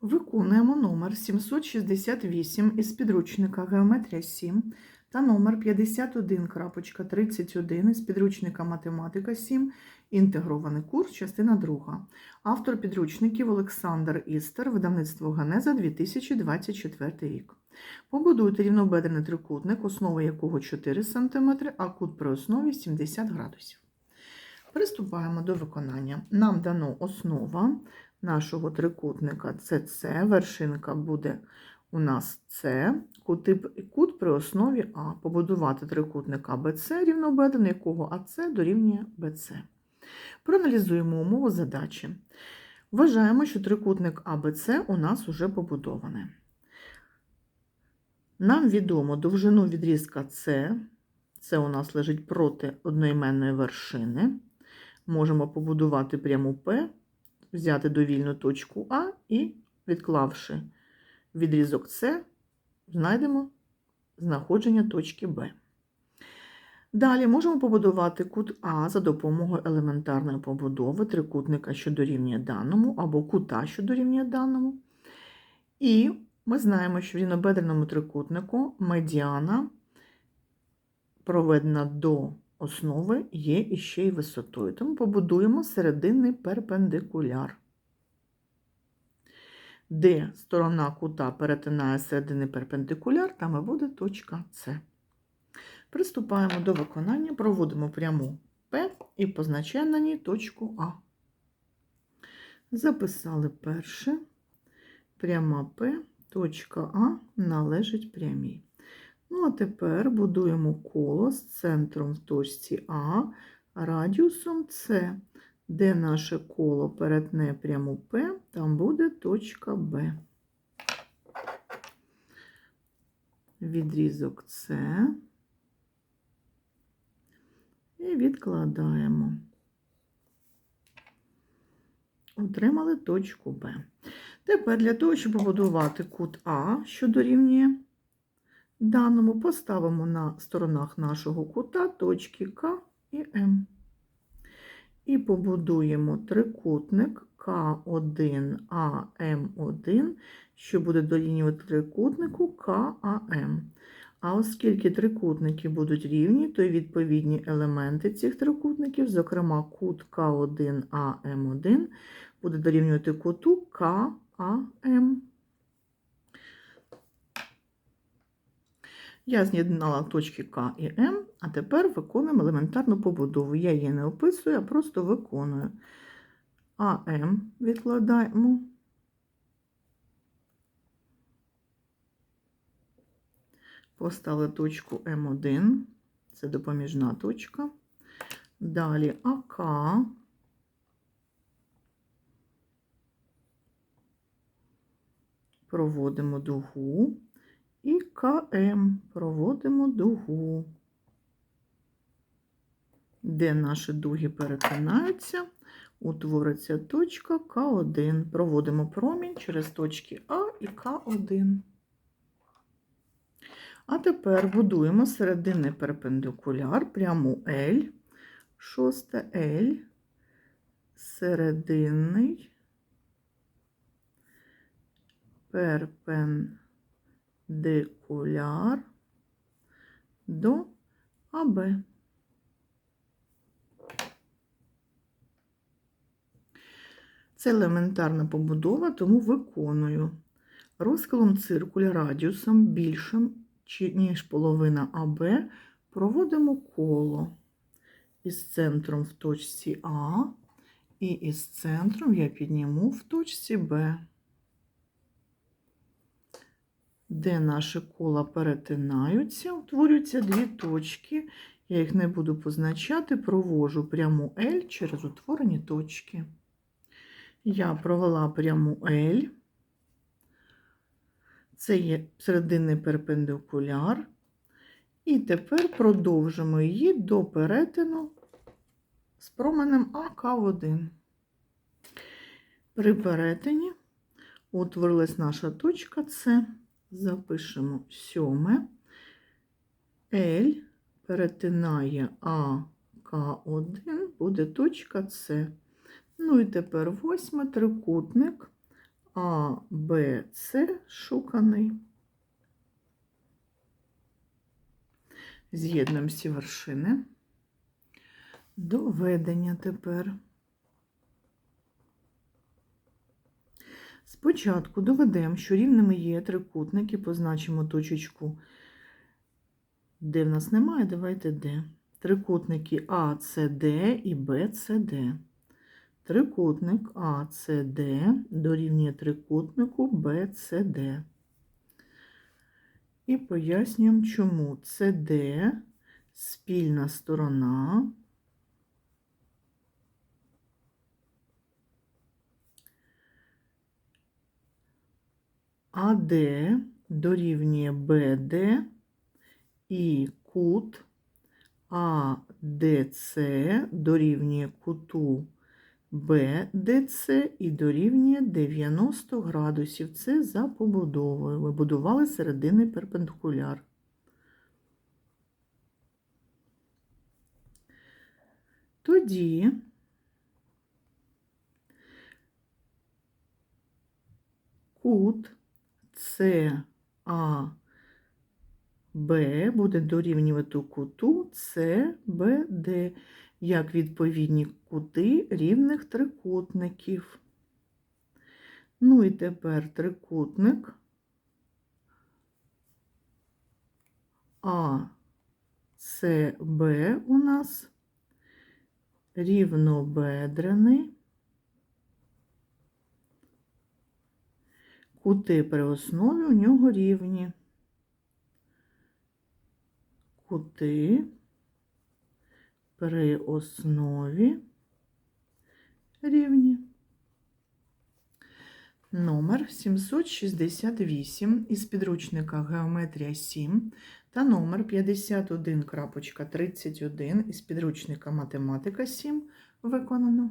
Виконуємо номер 768 із підручника Геометрія 7 та номер 51.31 із підручника Математика 7, інтегрований курс, частина 2. Автор підручників Олександр Істер, видавництво Ганеза 2024 рік. Побудуйте рівнобедрений трикутник, основа якого 4 см, а кут при основі 70 градусів. Приступаємо до виконання. Нам дано основа нашого трикутника це С, вершинка буде у нас С, кут при основі А. Побудувати трикутник АБЦ рівнобедрений, якого АЦ дорівнює БЦ. Проаналізуємо умову задачі. Вважаємо, що трикутник АБЦ у нас вже побудований. Нам відомо довжину відрізка С, це у нас лежить проти одноіменної вершини. Можемо побудувати пряму П, взяти довільну точку А і, відклавши відрізок С, знайдемо знаходження точки Б. Далі можемо побудувати кут А за допомогою елементарної побудови трикутника, що дорівнює даному, або кута, що дорівнює даному. І ми знаємо, що в рівнобедреному трикутнику медіана проведена до основи є іще й висотою. Тому побудуємо серединний перпендикуляр. Де сторона кута перетинає серединний перпендикуляр, там і буде точка С. Приступаємо до виконання, проводимо пряму П і позначаємо на ній точку А. Записали перше. Пряма П, точка А належить прямій. Ну, а тепер будуємо коло з центром в точці А, радіусом С. Де наше коло перетне пряму П, там буде точка Б. Відрізок С. І відкладаємо. Отримали точку Б. Тепер для того, щоб побудувати кут А, що дорівнює даному, поставимо на сторонах нашого кута точки К і М. І побудуємо трикутник К1АМ1, що буде дорівнювати трикутнику КАМ. А оскільки трикутники будуть рівні, то й відповідні елементи цих трикутників, зокрема кут К1АМ1, буде дорівнювати куту КАМ. Я з'єднала точки К і М, а тепер виконуємо елементарну побудову. Я її не описую, а просто виконую. АМ відкладаємо. Поставили точку М1, це допоміжна точка. Далі АК. Проводимо дугу. І КМ проводимо дугу. Де наші дуги перетинаються, утвориться точка К1. Проводимо промінь через точки А і К1. А тепер будуємо серединний перпендикуляр, пряму L, шосте L, серединний перпендикуляр до АБ. Це елементарна побудова, тому виконую розколом циркуля радіусом більшим ніж половина АБ, проводимо коло із центром в точці А, і із центром я підніму в точці Б. Де наші кола перетинаються, утворюються дві точки. Я їх не буду позначати, провожу пряму L через утворені точки. Я провела пряму L. Це є серединний перпендикуляр. І тепер продовжимо її до перетину з променем АК1. При перетині утворилась наша точка С. Запишемо сьоме. L перетинає АК1, буде точка С. Ну і тепер восьме трикутник А, Б, С шуканий. З'єднуємо всі вершини. Доведення тепер. Спочатку доведемо, що рівними є трикутники, позначимо точечку, де в нас немає, давайте Д. Трикутники АЦД і БЦД. Трикутник АЦД дорівнює трикутнику БЦД. І пояснюємо, чому ЦД спільна сторона АД дорівнює БД і кут АДЦ дорівнює куту БДЦ і дорівнює 90 градусів. Це за побудовою. Ми будували середини перпендикуляр. Тоді кут САБ буде дорівнювати куту СБД як відповідні кути рівних трикутників. Ну і тепер трикутник АСБ у нас рівнобедрений. Кути при основі у нього рівні. Кути при основі рівні. Номер 768 із підручника Геометрія 7 та номер 51.31 із підручника Математика 7 виконано.